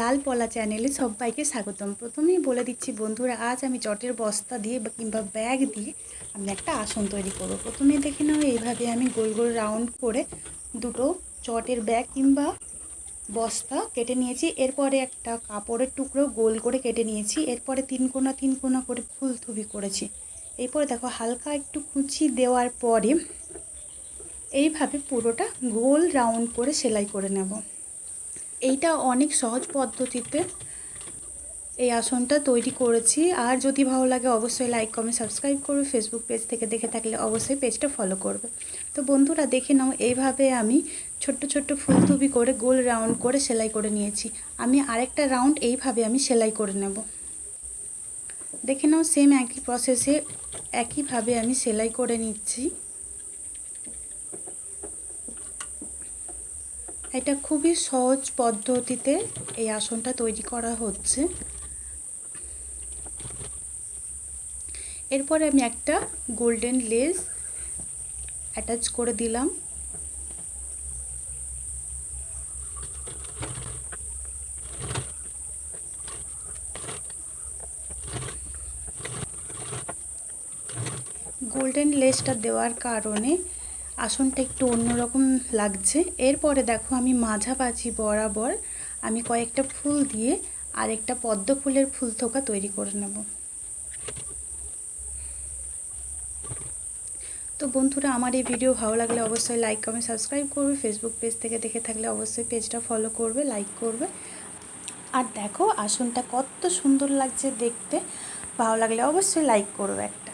লাল পলা চ্যানেলে সবাইকে স্বাগতম। প্রথমেই বলে দিচ্ছি বন্ধুরা, আজ আমি চটের বস্তা দিয়ে কিংবা ব্যাগ দিয়ে আমি একটা আসন তৈরি করব। প্রথমে দেখে নাও, এইভাবে আমি গোল গোল রাউন্ড করে দুটো চটের ব্যাগ কিংবা বস্তা কেটে নিয়েছি। এরপরে একটা কাপড়ের টুকরো গোল করে কেটে নিয়েছি। এরপরে তিন কোনা তিন কোনা করে ফুলথুবি করেছি। এরপরে দেখো, হালকা একটু কুচি দেওয়ার পরে এইভাবে পুরোটা গোল রাউন্ড করে সেলাই করে নেব। এইটা অনেক সহজ পদ্ধতিতে এই আসনটা তৈরি করেছি। আর যদি ভালো লাগে অবশ্যই লাইক কমেন্ট সাবস্ক্রাইব করবে। ফেসবুক পেজ থেকে দেখে থাকলে অবশ্যই পেজটা ফলো করবে। তো বন্ধুরা, দেখে নাও, এইভাবে আমি ছোট্ট ছোট্ট ফুলতুবি করে গোল রাউন্ড করে সেলাই করে নিয়েছি। আমি আরেকটা রাউন্ড এইভাবে আমি সেলাই করে নেব। দেখে নাও সেম একই প্রসেসে একইভাবে আমি সেলাই করে নিচ্ছি। এটা খুবই সহজ পদ্ধতিতে এই আসনটা তৈরি করা হচ্ছে। এরপরে আমি একটা গোল্ডেন লেস অ্যাটাচ করে দিলাম। গোল্ডেন লেসটা দেওয়ার কারণে আসনটা একটু অন্যরকম লাগছে। এরপরে দেখো আমি মাঝামাঝি বরাবর। আমি কয়েকটা ফুল দিয়ে আর একটা পদ্ম ফুলের ফুল থোকা তৈরি করে নেব। তো বন্ধুরা, আমার এই ভিডিও ভালো লাগলে অবশ্যই লাইক কমেন্ট সাবস্ক্রাইব করবে। ফেসবুক পেজ থেকে দেখে থাকলে অবশ্যই পেজটা ফলো করবে লাইক করবে। আর দেখো, আসনটা কত সুন্দর লাগছে দেখতে। ভালো লাগলে অবশ্যই লাইক করবে একটা।